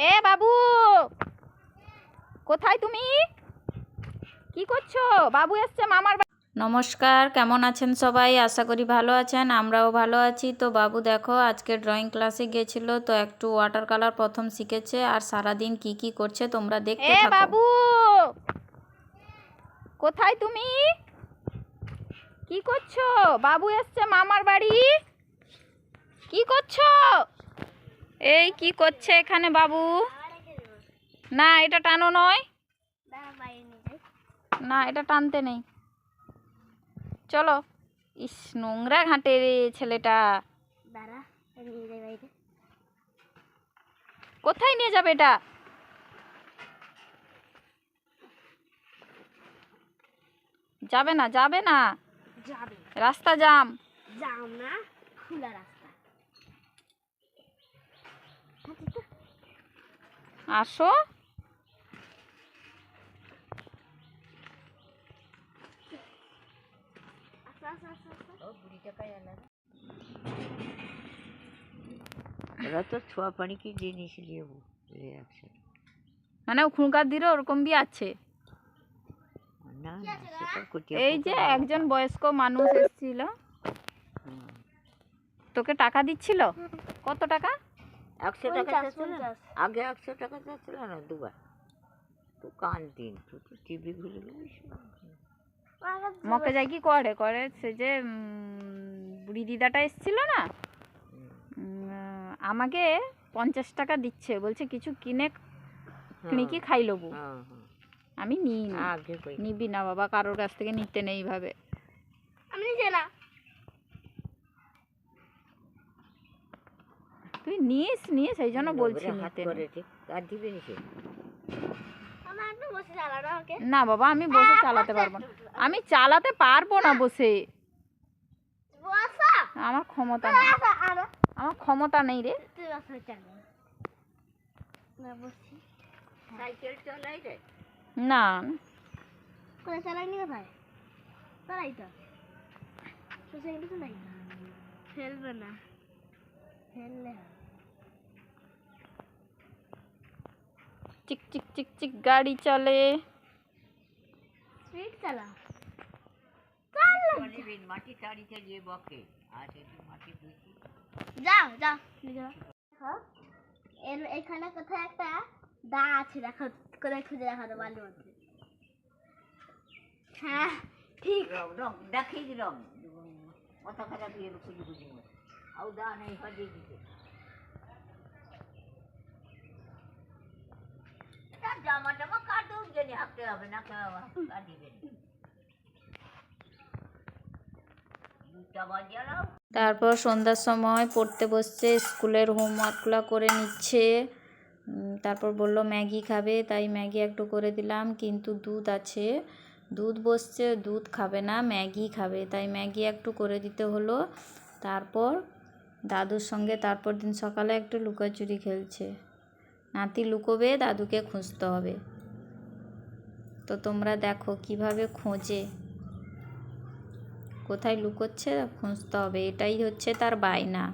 এ বাবু কোথায় তুমি? কি করছ? বাবু এসছে মামার নমস্কার কেমন আছেন সবাই? আশা করি ভালো আছেন আমরাও ভালো আছি। তো বাবু দেখো আজকে ড্রয়িং ক্লাসে গিয়েছিল তো একটু ওয়াটার কালার প্রথম শিখেছে আর সারাদিন কি কি করছে তোমরা দেখতে থাকো। বাবু কোথায় তুমি? কি করছ? বাবু এসছে মামার বাড়ি। কি করছ? এই কি করছে এখানে বাবু? না এটা টানো নয়। না এটা টানতে নেই। চলো। ইস নোংরা ঘাটে রে ছেলেটা। কোথায় নিয়ে যাবে এটা? যাবে না যাবে না। রাস্তা জাম। যাও না খোলা রাস্তা। আসো। ওরা তো ছোঁয়া পানি কি জিনিস মানে দিলে ওরকম বি আছে। এই যে একজন বয়স্ক মানুষ এসেছিল। তোকে টাকা দিচ্ছিল? কত টাকা? একশো টাকা পঞ্চাশ, চাচ্ছিল না? আগে একশো টাকা চাচ্ছিল না দুবার। তো কান দিন তুই তো টিভি ভুলে গেলিস মকে যাই কি করে? করে সে যে বুড়ি দিদাটা এসেছিল না? আমাকে পঞ্চাশ টাকা দিচ্ছে বলছে কিছু কিনে কিনে খাই লবো? আমি নিই না আগে কই? নিবি না বাবা কারোর কাছ থেকে নিতে নেই ভাবে আমি নিজে না। নিস নিয়ে সেই জন্য বলছি নিতে। নি বাবা আমি বসে চালাতে পারব না। আমি চালাতে পারব না বসে। আমার ক্ষমতা নেই। আমার ক্ষমতা নেই রে। না কোথায় চালাই তো। তো সেগুলো ফেলবে না। ফেললে চিক চিক চিক চিক গাড়ি চলে। আর এর এখানে কোথায় একটা দা আছে দেখো করে খুঁজে দেখো তো বালির মধ্যে হ্যাঁ ঠিক। রং রং দেখিয়ে দিলাম মাথা খারাপ হয়ে খুঁজি খুঁজি। আউ দা নেই দিতে তার জামা টামা হাঁকতে হবে, না তারপর সন্ধ্যার সময় পড়তে বসছে, স্কুলের হোমওয়ার্কগুলো করে নিচ্ছে। তারপর বলল, ম্যাগি খাবে। তাই ম্যাগি একটু করে দিলাম, কিন্তু দুধ আছে। দুধ বসছে, দুধ খাবে না, ম্যাগি খাবে। তাই ম্যাগি একটু করে দিতে হলো। তারপর দাদুর সঙ্গে তারপর দিন সকালে একটু লুকোচুরি খেলছে। নাতি লুকোবে, দাদুকে খুঁজতে হবে। তো তোমরা দেখো কীভাবে খোঁজে। কোথায় লুকোচ্ছে, খুঁজতে হবে। এটাই হচ্ছে তার বায়না।